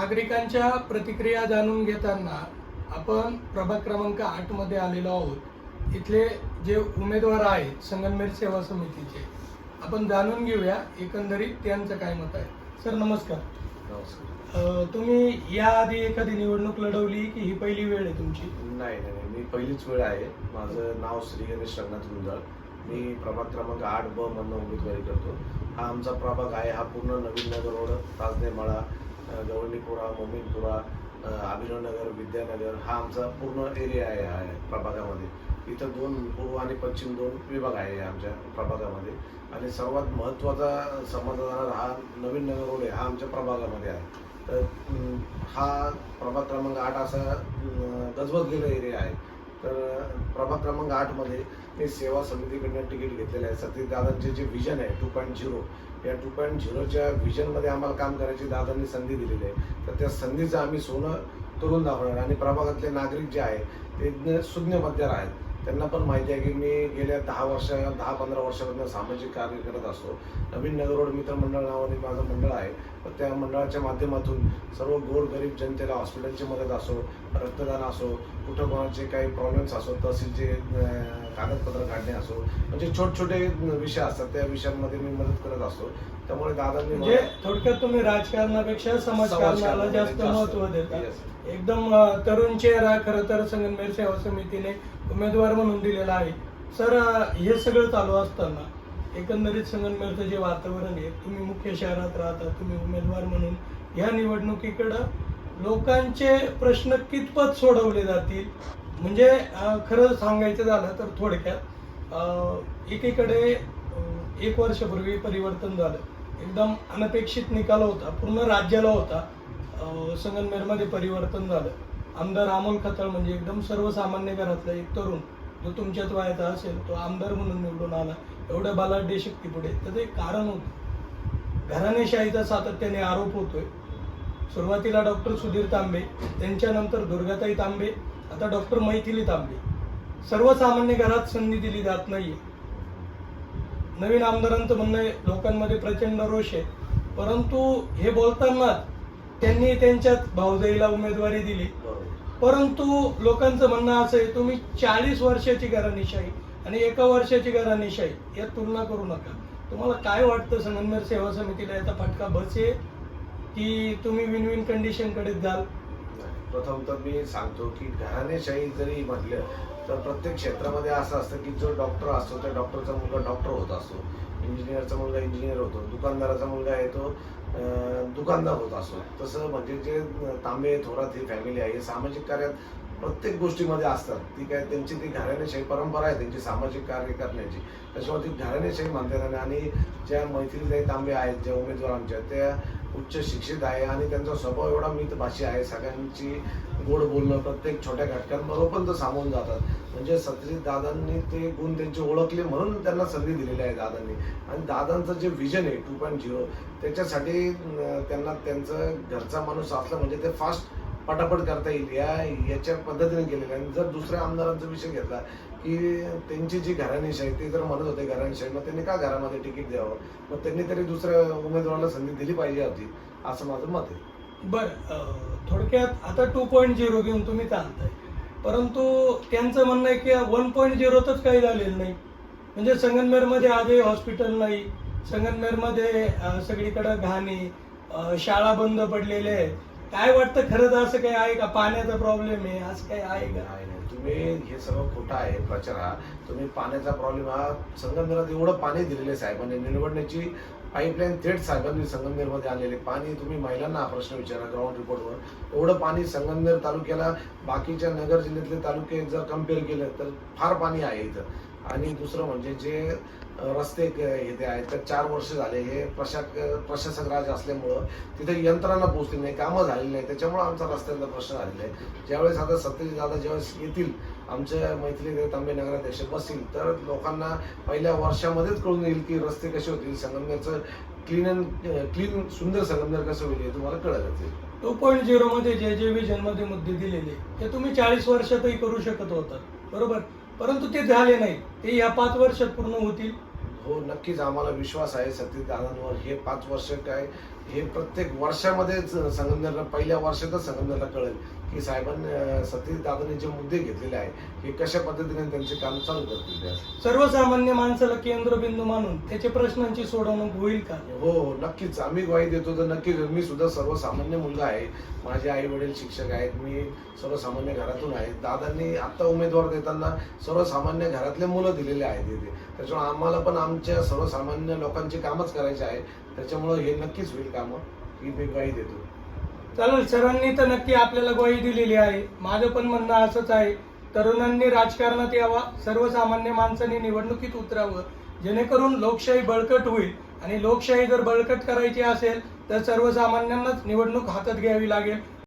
नागरिकांच्या प्रतिक्रिया जाणून घेताना आपण प्रभाग क्रमांक आठमध्ये आलेलो आहोत. इथले जे उमेदवार आहेत संगमनेर सेवा समितीचे आपण जाणून घेऊया एकंदरीत त्यांचं काय मत आहे. सर नमस्कार. अ, तुम्ही याआधी एखादी निवडणूक लढवली की ही पहिली वेळ आहे तुमची? नाही नाही नाही. मी पहिलीच वेळ आहे. माझं नाव श्री गणेश रंगनाथ गुंजाळ मी प्रभाग क्रमांक आठ ब मधनं उमेदवारी करतो. हा आमचा प्रभाग आहे. हा पूर्ण नवीन नगर रोड ताजनेमाळा गवळणीपुरा मोमीनपुरा अभिनवनगर विद्यानगर हा आमचा पूर्ण एरिया आहे हा प्रभागामध्ये. इथं दोन पूर्व आणि पश्चिम दोन विभाग आहे आमच्या प्रभागामध्ये. आणि सर्वात महत्त्वाचा समजला जाणारा हा नवीन नगर रोड आहे हा आमच्या प्रभागामध्ये आहे. तर हा प्रभाग क्रमांक आठ असा अं, गजबजलेला एरिया आहे. तर प्रभाग क्रमांक आठमध्ये मी सेवा समितीकडनं तिकीट घेतलेलं आहे. सतीश दादांचे जे विजन आहे टू पॉईंट झिरो या टू पॉईंट झिरोच्या विजनमध्ये आम्हाला काम करायची दादांनी संधी दिलेली आहे. तर त्या संधीचं आम्ही सोनं करून दाखवणार आणि प्रभागातले नागरिक जे आहे ते सुज्ञ मध्यार आहेत. त्यांना पण माहिती आहे की मी गेल्या दहा वर्ष दहा पंधरा वर्षापासून सामाजिक कार्य करत असतो. नवीन नगर रोड मित्र मंडळ नावाने माझं मंडळ आहे. तर त्या मंडळाच्या माध्यमातून सर्व गोरगरीब जनतेला हॉस्पिटलची मदत असो रक्तदान असो कुठं कोणाचे काही प्रॉब्लेम्स असो तहसीलचे कागदपत्र काढणे असो म्हणजे छोटे छोटे विषय असतात. त्या विषयांमध्ये मी मदत करत असतो. त्यामुळे दादांनी म्हणजे थोडक्यात तुम्ही राजकारणापेक्षा समाजकारणाला जास्त महत्त्व देता. एकदम तरुण चेहरा खरं तर संगमनेर सेवा समितीने उमेदवार म्हणून दिलेला आहे. सर हे सगळं चालू असताना एकंदरीत संगमनेरचं जे वातावरण आहे तुम्ही मुख्य शहरात राहता तुम्ही उमेदवार म्हणून ह्या निवडणुकीकडं लोकांचे प्रश्न कितपत सोडवले जातील? म्हणजे खरं सांगायचं झालं तर थोडक्यात एकीकडे एक वर्षापूर्वी परिवर्तन झालं. एकदम अनपेक्षित निकाल होता पूर्ण राज्याला होता संगनमेरमध्ये संगमनेरमध्ये परिवर्तन झालं. आमदार अमोल खताळ म्हणजे एकदम सर्वसामान्य घरातला एक तरुण जो तुमच्याच वयाचा असेल तो आमदार म्हणून निवडून आला. एवढं बलाढ्य शक्ती पुढे. त्याचं एक कारण होतं. घराणेशाहीचा सातत्याने आरोप होतोय. सुरुवातीला डॉक्टर सुधीर तांबे त्यांच्यानंतर दुर्गाताई तांबे आता डॉक्टर मैथिली तांबे. सर्वसामान्य घरात संधी दिली जात नाहीये. नवीन आमदारांचं म्हणणं आहे लोकांमध्ये प्रचंड रोष आहे. परंतु हे बोलताना त्यांनी त्यांच्यात भाऊजाईला उमेदवारी दिली. परंतु लोकांचं म्हणणं असं आहे तुम्ही चाळीस वर्षाची घराणेशाही आणि एका वर्षाची घराणेशाही यात तुलना करू नका. तुम्हाला काय वाटतं संगमनेर सेवा समितीला याचा फटका बसेल की तुम्ही विन विन कंडिशनकडे जाल. प्रथम तर मी सांगतो की घराणेशाही जरी म्हटलं तर प्रत्येक क्षेत्रामध्ये असं असतं की जो डॉक्टर असतो त्या डॉक्टरचा मुलगा डॉक्टर होत असतो. इंजिनियरचा मुलगा इंजिनियर होतो. दुकानदाराचा मुलगा आहे तो दुकानदार होत असतो. तसं म्हणजे जे तांबे थोरात ही फॅमिली आहे हे सामाजिक कार्यात प्रत्येक गोष्टीमध्ये असतात. ती काय त्यांची ती घराण्याशाही परंपरा आहे त्यांची सामाजिक कार्य करण्याची. त्याच्यामुळे ती घराण्याशाही मानतात आणि- आणि ज्या मैत्रिणी तांबे आहेत ज्या उमेदवार आमच्या त्या उच्च शिक्षित आहे आणि त्यांचा स्वभाव एवढा मितभाषी आहे सगळ्यांची गोड बोलणं प्रत्येक छोट्या घटकांबरोबर पण ते सामावून जातात. म्हणजे सत्यजित दादांनी ते गुण त्यांचे ओळखले म्हणून त्यांना संधी दिलेली आहे दादांनी. आणि दादांचं जे विजन आहे टू पॉईंट झिरो त्याच्यासाठी त्यांना त्यांचं घरचा माणूस असला म्हणजे ते फास्ट पटापट करता येईल या याच्या पद्धतीने केलेलं आहे. आणि जर दुसऱ्या आमदारांचा विषय घेतला की त्यांची जी घराणेशाही ते जर म्हणत होते घराणेशाही मग त्यांनी का घरामध्ये तिकीट द्यावं? मग त्यांनी तरी दुसऱ्या उमेदवाराला संधी दिली पाहिजे होती असं माझं मत आहे. बरं थोडक्यात आता टू पॉईंट झिरो घेऊन तुम्ही चालताय. परंतु त्यांचं म्हणणं आहे की वन पॉईंट झिरोतच काही झालेलं नाही. म्हणजे संगमनेरमध्ये आजही हॉस्पिटल नाही. संगमनेरमध्ये सगळीकडं सगळीकडे घाणी शाळा बंद पडलेल्या आहेत. काय वाटतं खरंच असं काही आहे का? पाण्याचा प्रॉब्लेम आहे असं काही आहे का? नाही नाही. तुम्ही हे सगळं खोटं आहे प्रचार हा. तुम्ही पाण्याचा प्रॉब्लेम हा संगमनेरात एवढं पाणी दिलेले साहेबांनी. निवडण्याची पाईपलाईन थेट साहेबांनी संगमनेरमध्ये आणलेले पाणी तुम्ही महिलांना हा प्रश्न विचारा ग्राउंड रिपोर्टवर एवढं पाणी संगमनेर तालुक्याला बाकीच्या नगर जिल्ह्यातले तालुके जर कंपेअर केलं तर फार पाणी आहे इथं. आणि दुसरं म्हणजे जे रस्ते क- हे ते आहेत. तर चार वर्ष झाले हे प्रशासक प्रशासक राज असल्यामुळं तिथे यंत्रणा पोहोचली नाही कामं झालेली नाही. त्याच्यामुळं आमचा रस्त्यांचा प्रश्न झालेला आहे. ज्यावेळेस आता सत्यजित दादा ज्यावेळेस येतील आमच्या मैथिली तांबे नगराध्यक्ष बसतील तर लोकांना पहिल्या वर्षामध्येच कळून येईल की रस्ते कसे होतील. संगमनेरचं क्लीन अँड क्लीन सुंदर संगमनेर कसं होईल हे तुम्हाला कळलं आहे टू पॉईंट झिरोमध्ये जे जे विजनमध्ये मुद्दे दिलेले ते तुम्ही चाळीस वर्षातही करू शकत होता. बरोबर? परंतु ते झाले नाही. ते या पाच वर्षात पूर्ण होतील. हो नक्कीच आम्हाला विश्वास आहे सत्यजित दादांवर. हे पाच वर्ष काय हे प्रत्येक वर्षामध्येच संगमनेरला पहिल्या वर्षातच संगमनेरला कळेल. की साहेबांनी सतीश दादांनी जे मुद्दे घेतलेले आहे हे कशा पद्धतीने त्यांचे काम चालू करतील. सर्वसामान्य माणसाला केंद्रबिंदू मानून त्याच्या प्रश्नांची सोडवणूक होईल का? हो हो नक्कीच. आम्ही ग्वाही देतो तर नक्कीच. मी सुद्धा सर्वसामान्य मुलगा आहे. माझे आई वडील शिक्षक आहेत. मी सर्वसामान्य घरातून आहे. दादांनी आता उमेदवार देताना सर्वसामान्य घरातले मुलं दिलेले आहेत इथे. त्याच्यामुळे आम्हाला पण आमच्या सर्वसामान्य लोकांची कामच करायचे आहे. त्याच्यामुळे हे नक्कीच होईल कामं. ही मी ग्वाही देतो. चालेल सरांनी तर नक्की आपल्याला ग्वाही दिलेली आहे. माझं पण म्हणणं असंच आहे. तरुणांनी राजकारणात यावा सर्वसामान्य माणसांनी निवडणुकीत उतरावं. जेणेकरून लोकशाही बळकट होईल. आणि लोकशाही जर बळकट करायची असेल तर सर्वसामान्यांनाच निवडणूक हातात घ्यावी लागेल.